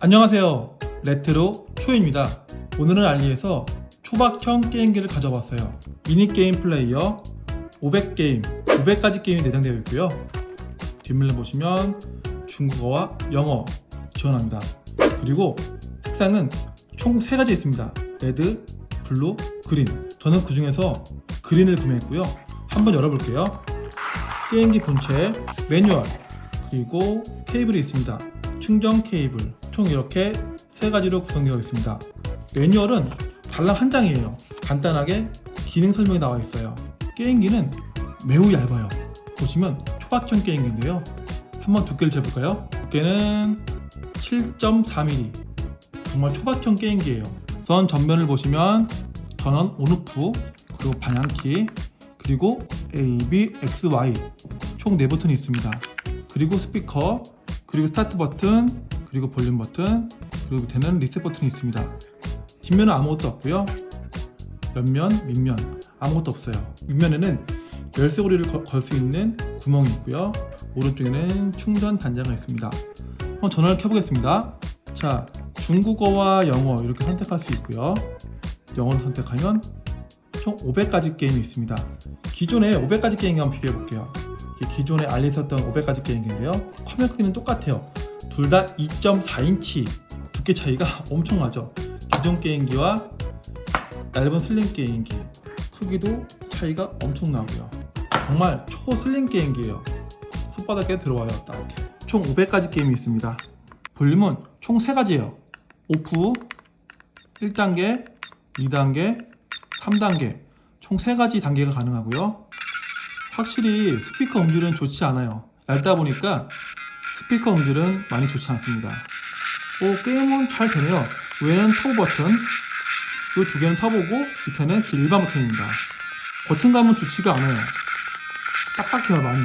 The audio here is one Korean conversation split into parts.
안녕하세요. 레트로 초입니다. 오늘은 알리에서 초박형 게임기를 가져왔어요. 미니게임 플레이어 500게임, 500가지 게임이 내장되어 있고요. 뒷면을 보시면 중국어와 영어 지원합니다. 그리고 색상은 총 3가지 있습니다. 레드, 블루, 그린. 저는 그 중에서 그린을 구매했고요. 한번 열어볼게요. 게임기 본체, 매뉴얼, 그리고 케이블이 있습니다. 충전 케이블. 총 이렇게 세 가지로 구성되어 있습니다. 매뉴얼은 달랑 한 장이에요. 간단하게 기능 설명이 나와 있어요. 게임기는 매우 얇아요. 보시면 초박형 게임기인데요. 한번 두께를 재볼까요? 두께는 7.4mm. 정말 초박형 게임기예요. 우선 전면을 보시면 전원 온오프 그리고 방향키 그리고 A, B, X, Y 총 4버튼이 있습니다. 그리고 스피커 그리고 스타트 버튼 그리고 볼륨 버튼 그리고 밑에는 리셋 버튼이 있습니다. 뒷면은 아무것도 없고요. 옆면, 밑면 아무것도 없어요. 윗면에는 열쇠고리를 걸 수 있는 구멍이 있고요. 오른쪽에는 충전 단자가 있습니다. 한번 전원을 켜보겠습니다. 자, 중국어와 영어 이렇게 선택할 수 있고요. 영어를 선택하면 총 500가지 게임이 있습니다. 기존에 500가지 게임과 한번 비교해 볼게요. 기존에 알리 있었던 500가지 게임인데요. 화면 크기는 똑같아요. 둘 다 2.4인치 두께 차이가 엄청나죠. 기존 게임기와 얇은 슬림 게임기 크기도 차이가 엄청나고요. 정말 초 슬림 게임기예요. 손바닥에 들어와요. 딱. 총 500가지 게임이 있습니다. 볼륨은 총 3가지예요. 오프 1단계, 2단계, 3단계 총 3가지 단계가 가능하고요. 확실히 스피커 음질은 좋지 않아요. 얇다 보니까 스피커 음질은 많이 좋지 않습니다. 오, 게임은 잘 되네요. 위에는 터보 버튼, 이 두 개는 터보고 밑에는 일반 버튼입니다. 버튼감은 좋지가 않아요. 딱딱해요, 많이.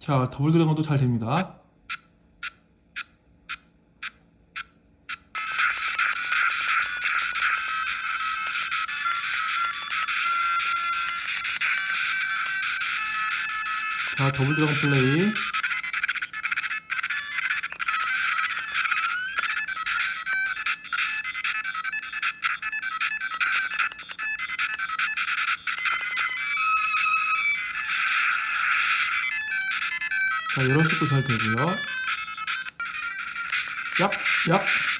자, 더블 드래곤도 잘 됩니다. 자, 더블 드래곤 플레이. 자, 이런 식으로 잘 되고요. 얍, 얍.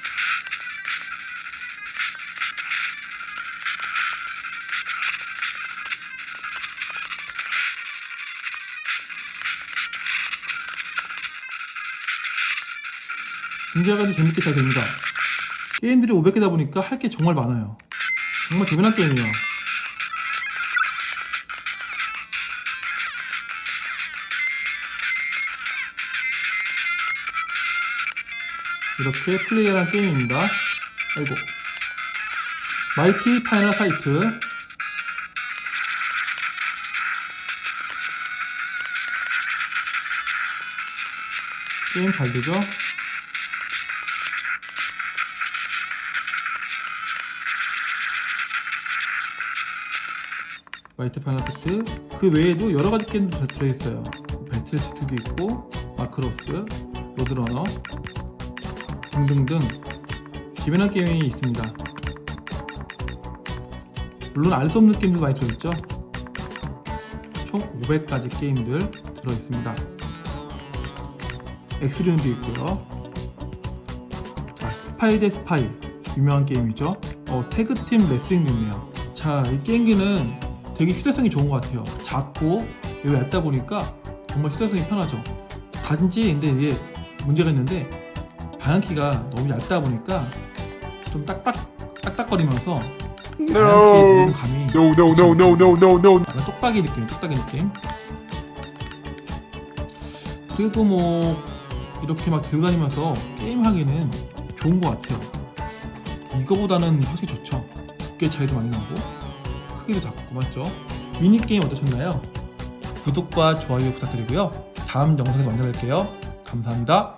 굉장히 재밌게 잘 됩니다. 게임들이 500개다 보니까 할 게 정말 많아요. 정말 재미난 게임이에요. 이렇게 플레이하는 게임입니다. 아이고. 마이티 파이널 사이트. 게임 잘 되죠? 파이널 사이트. 그 외에도 여러 가지 게임도 들어있어요. 배틀 시트도 있고, 마크로스, 로드러너, 등등등 기변한 게임이 있습니다. 물론 알 수 없는 게임도 많이 들어있죠. 총 500가지 게임들 들어있습니다. 엑스리온도 있고요. 자, 스파이 대 스파이 유명한 게임이죠. 어, 태그팀 레슬링도 있네요. 자, 이 게임기는 되게 휴대성이 좋은 것 같아요. 작고 매우 얇다 보니까 정말 휴대성이 편하죠. 단지 근데 이게 문제가 있는데 방향키가 너무 얇다 보니까 좀 딱딱 딱딱거리면서 누르는 감이 No, no, no, no, no, no, no. 약간 똑딱이 느낌, 똑딱이 느낌. 그래도 뭐 이렇게 막 들고 다니면서 게임 하기는 좋은 것 같아요. 이거보다는 확실히 좋죠. 두께 차이도 많이 나고 크기도 작고 맞죠? 미니 게임 어떠셨나요? 구독과 좋아요 부탁드리고요. 다음 영상에서 만나 뵐게요. 감사합니다.